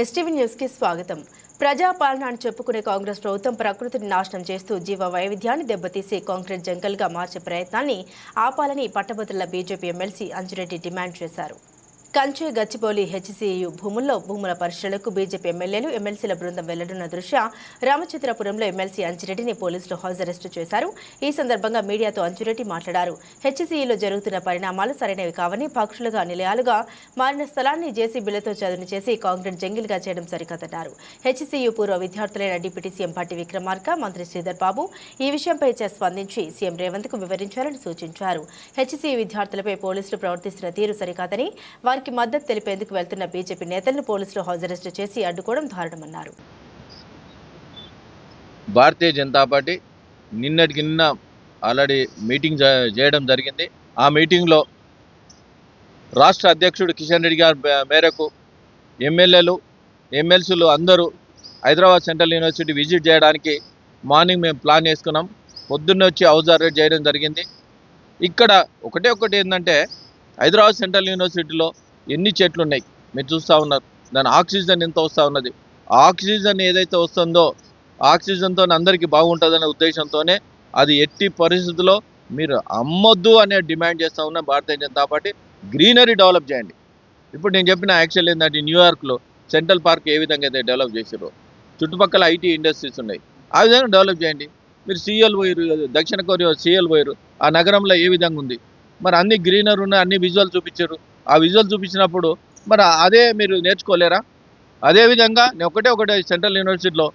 STV న్యూస్కి స్వాగతం. ప్రజాపాలన అని చెప్పుకునే కాంగ్రెస్ ప్రభుత్వం ప్రకృతిని నాశనం చేస్తూ జీవ వైవిధ్యాన్ని దెబ్బతీసి కాంక్రీట్ జంగల్గా మార్చే ప్రయత్నాన్ని ఆపాలని పట్టభద్రుల బీజేపీ ఎమ్మెల్సీ అంజురెడ్డి డిమాండ్ చేశారు. కంచె గచ్చిబౌలి హెచ్సియు భూముల్లో భూముల పరిశీలనకు బీజేపీ ఎమ్మెల్యేలు ఎమ్మెల్సీల బృందం వెళ్ళనున్న దృష్ట్యా రామచంద్రపురంలో ఎమ్మెల్సీ అంజిరెడ్డిని పోలీసులు హౌస్ అరెస్టు చేశారు. ఈ సందర్భంగా మీడియాతో అంజిరెడ్డి మాట్లాడారు. హెచ్సిఈలో జరుగుతున్న పరిణామాలు సరైనవి కావని పక్షులుగా నిలయాలుగా మారిన స్థలాన్ని జేసీబీలతో చదును చేసి కాంక్రీట్ జంగిల్గా చేయడం సరికాదన్నారు. హెచ్సియు పూర్వ విద్యార్థులైన డిప్యూటీ సీఎం పార్టీ విక్రమార్క మంత్రి శ్రీధర్ బాబు ఈ విషయంపై చ- స్పందించి సీఎం రేవంత్కు వివరించాలని సూచించారు. హెచ్సియు విద్యార్థులపై పోలీసులు ప్రవర్తిస్తున్న తీరు సరికాదని వారికి మద్దతు తెలిపేందుకు వెళ్తున్న బీజేపీ నేతలను పోలీసులు హౌస్ చేసి అడ్డుకోవడం దారుణమన్నారు. భారతీయ జనతా పార్టీ నిన్నటికి నిన్న ఆల్రెడీ మీటింగ్ జ- చేయడం జరిగింది. ఆ మీటింగ్లో రాష్ట్ర అధ్యక్షుడు కిషన్ రెడ్డి గారి మేరకు ఎమ్మెల్యేలు ఎమ్మెల్సీలు అందరూ హైదరాబాద్ సెంట్రల్ యూనివర్సిటీ విజిట్ చేయడానికి మార్నింగ్ మేము ప్లాన్ చేసుకున్నాం పొద్దున్నే వచ్చి హౌస్ అరెస్ట్ చేయడం జరిగింది. ఇక్కడ ఒకటే ఒకటి ఏంటంటే హైదరాబాద్ సెంట్రల్ యూనివర్సిటీలో ఎన్ని చెట్లు ఉన్నాయి మీరు చూస్తూ ఉన్నారు. దాని ఆక్సిజన్ ఎంత వస్తూ ఉన్నది? ఆక్సిజన్ ఏదైతే వస్తుందో ఆక్సిజన్తో అందరికీ బాగుంటుందనే ఉద్దేశంతోనే అది ఎట్టి పరిస్థితుల్లో మీరు అమ్మొద్దు అనే డిమాండ్ చేస్తూ ఉన్న Bharatiya Janata party greenery develop చేయండి. ఇప్పుడు నేను చెప్పిన యాక్చువల్ ఏంటంటే న్యూయార్క్లో సెంట్రల్ పార్క్ ఏ విధంగా అయితే డెవలప్ చేసారో చుట్టుపక్కల ఐటీ ఇండస్ట్రీస్ ఉన్నాయి. ఆ విధంగా డెవలప్ చేయండి. మీరు సీఎల్ పోయారు దక్షిణ కొరియా సీఎల్ పోయారు ఆ నగరంలో ఏ విధంగా ఉంది? మరి అన్ని గ్రీనర్ ఉన్నాయి అన్ని విజువల్ చూపించారు ఆ విజువల్ చూపించినప్పుడు మరి అదే మీరు నేర్చుకోలేరా? అదేవిధంగా నేను ఒకటే ఒకటే సెంట్రల్ యూనివర్సిటీలో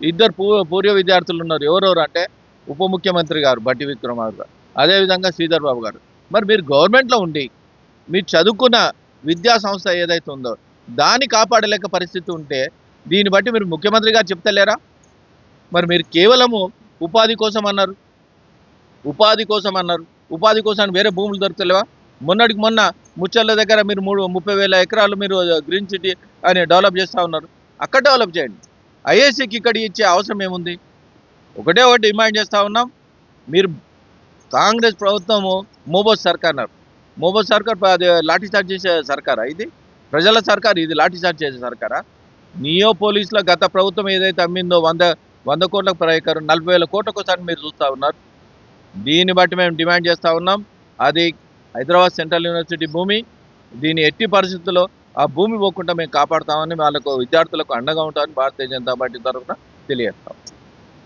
ఇద్దరు పూ పూర్వ విద్యార్థులు ఉన్నారు. ఎవరెవరు అంటే ఉప ముఖ్యమంత్రి గారు బట్టి విక్రమార్క గారు. అదేవిధంగా శ్రీధర్ బాబు గారు. మరి మీరు గవర్నమెంట్లో ఉండి మీరు చదువుకున్న విద్యా సంస్థ ఏదైతే ఉందో దాన్ని కాపాడలేక పరిస్థితి ఉంటే దీన్ని బట్టి మీరు ముఖ్యమంత్రి గారు చెప్తలేరా? మరి మీరు కేవలము ఉపాధి కోసం అన్నారు. ఉపాధి కోసం అన్నారు. ఉపాధి కోసం వేరే భూములు దొరుకుతలేవా? మొన్నటికి మొన్న ముచ్చర్ల దగ్గర మీరు మూడు ముప్పై వేల ఎకరాలు మీరు గ్రీన్ సిటీ అని డెవలప్ చేస్తూ ఉన్నారు. అక్కడ డెవలప్ చేయండి. ఐఏసీకి ఇక్కడ ఇచ్చే అవసరం ఏముంది? ఒకటే ఒకటి డిమాండ్ చేస్తూ ఉన్నాం. మీరు కాంగ్రెస్ ప్రభుత్వము మోబోస్ సర్కార్ అన్నారు. మోబోస్ సర్కార్ అది లాఠీ చార్జ్ చేసే సర్కారా ఇది? ప్రజల సర్కార్ ఇది లాఠీ చార్జ్ చేసే సర్కారా? నియో పోలీసుల గత ప్రభుత్వం ఏదైతే అమ్మిందో వంద వంద కోట్ల ప్రకారం నలభై వేల కోట్లకు ఒకసారి మీరు చూస్తూ ఉన్నారు. దీన్ని బట్టి మేము డిమాండ్ చేస్తూ ఉన్నాం. అది హైదరాబాద్ సెంట్రల్ యూనివర్సిటీ భూమి. దీని ఎట్టి పరిస్థితుల్లో ఆ భూమి పోకుండా మేము కాపాడుతామని వాళ్ళకు విద్యార్థులకు అండగా ఉంటామని భారతీయ జనతా పార్టీ తరఫున తెలియజేస్తాం.